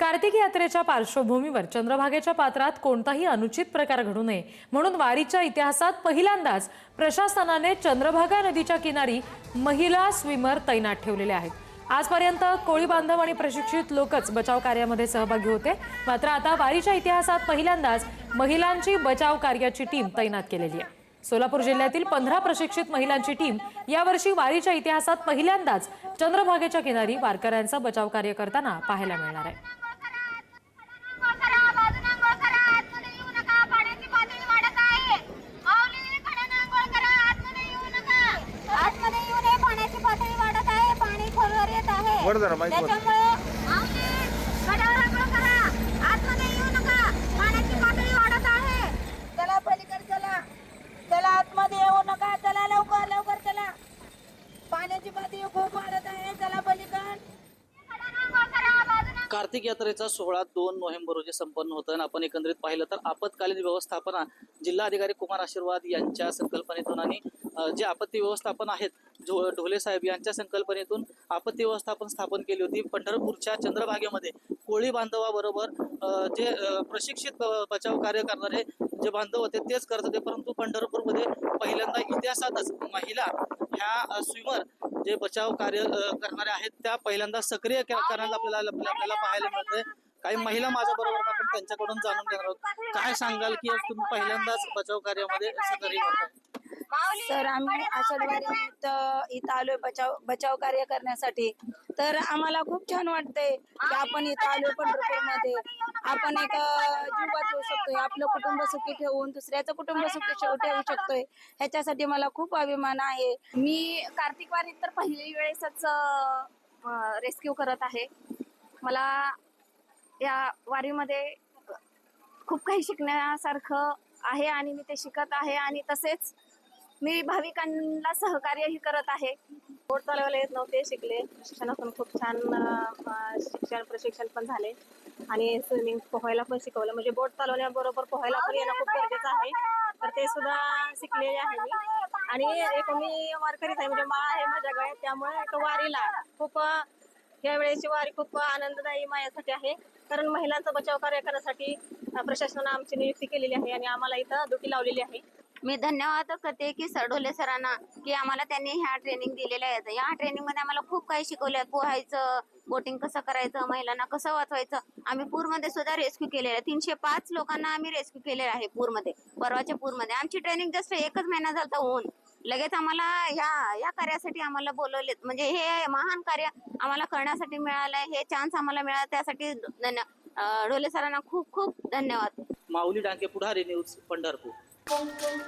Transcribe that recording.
कार्तिक यात्रेच्या पार्श्वभूमीवर चंद्रभागेच्या पात्रात कोणताही अनुचित प्रकार घडू नये म्हणून वारीच्या इतिहासात पहिल्यांदाच प्रशासनाने चंद्रभागा नदीच्या किनारी महिला स्विमर तैनात ठेवलेले आहेत. आजपर्यंत कोळी बांधव आणि प्रशिक्षित लोकच बचाव कार्यामध्ये सहभागी होते. मात्र आता वारीच्या इतिहासात पहिल्यांदाच महिलांची बचाव कार्याची टीम तैनात केलेली आहे. सोलापूर जिल्ह्यातील पंधरा प्रशिक्षित महिलांची टीम यावर्षी वारीच्या इतिहासात पहिल्यांदाच चंद्रभागेच्या किनारी वारकऱ्यांचा बचाव कार्य करताना पाहायला मिळणार आहे. त्याच्यामुळे कार्तिक यात्रेचा सोहळा दोन नोव्हेंबर रोजी संपन्न होतं आणि आपण एकंदरीत पाहिलं तर आपत्कालीन व्यवस्थापना जिल्हाधिकारी कुमार आशीर्वाद यांच्या संकल्पनेतून आणि जे आपत्ती व्यवस्थापन आहेत झो ढोले साहेब यांच्या संकल्पनेतून आपत्ती व्यवस्थापन स्थापन केली होती. पंढरपूरच्या चंद्रभागेमध्ये कोळी बांधवाबरोबर जे प्रशिक्षित बचाव कार्य करणारे जे बांधव होते तेच करत होते. परंतु पंढरपूरमध्ये पहिल्यांदा इतिहासातच महिला ह्या स्विमर जे बचाव कार्य करणारे आहेत त्या पहिल्यांदा सक्रिय करण्याला आपल्याला आपल्याला पाहायला मिळतंय. काही महिला माझ्या बरोबर आपण त्यांच्याकडून जाणून घेणार आहोत. काय सांगाल की तुम्ही पहिल्यांदाच बचाव कार्यामध्ये सक्रिय होताय सर आम्ही आषाढवारी निमित्त इथं आलोय बचाव बचाव कार्य करण्यासाठी. तर आम्हाला खूप छान वाटतंय की आपण इथं आलोय पंढरपूरमध्ये. आपण एक जीव वाचवू शकतोय आपलं कुटुंब सुखी ठेवून दुसऱ्याचं कुटुंब सुखी ठेव- ठेवू शकतोय. ह्याच्यासाठी मला खूप अभिमान आहे. मी कार्तिक वारीत तर पहिली वेळेसच रेस्क्यू करत आहे. मला या वारीमध्ये खूप काही शिकण्यासारखं आहे आणि मी ते शिकत आहे आणि तसेच मी भाविकांना सहकार्यही करत आहे. बोट चालवायला येत नव्हते शिकले. शिक्षणातून खूप छान शिक्षण प्रशिक्षण पण झाले. आणि स्विमिंग पोहायला पण शिकवलं. म्हणजे बोट चालवण्याबरोबर पोहायला पण येणं खूप गरजेचं आहे. तर ते सुद्धा शिकलेले आहे मी. आणि एक मी वारकरीच आहे. म्हणजे माळ आहे माझ्या गळ्यात. त्यामुळे एक वारीला खूप या वेळेची वारी खूप आनंददायी माझ्यासाठी आहे. कारण महिलांचा बचाव कार्य करण्यासाठी प्रशासनानं आमची नियुक्ती केलेली आहे. आणि आम्हाला इथं ड्युटी लावलेली आहे. मी धन्यवाद करते की सरडोले सरांना की आम्हाला त्यांनी ह्या ट्रेनिंग दिलेल्या आहेत. या ट्रेनिंगमध्ये आम्हाला खूप काही शिकवलं पोहायचं बोटिंग कसं करायचं महिलांना कसं वाचवायचं आम्ही पूरमध्ये सुद्धा रेस्क्यू केलेलं आहे. तीनशे पाच लोकांना आम्ही रेस्क्यू केलेलं आहे पूरमध्ये परवाच्या पूरमध्ये. आमची ट्रेनिंग जस्ट एकच महिना झाला होऊन. लगेच आम्हाला ह्या या कार्यासाठी आम्हाला बोलवले म्हणजे हे महान कार्य आम्हाला करण्यासाठी मिळालंय हे चान्स आम्हाला मिळाला त्यासाठी धन्य सरांना खूप खूप धन्यवाद. माऊली डांके पुढारी न्यूज पंढरपूर. Música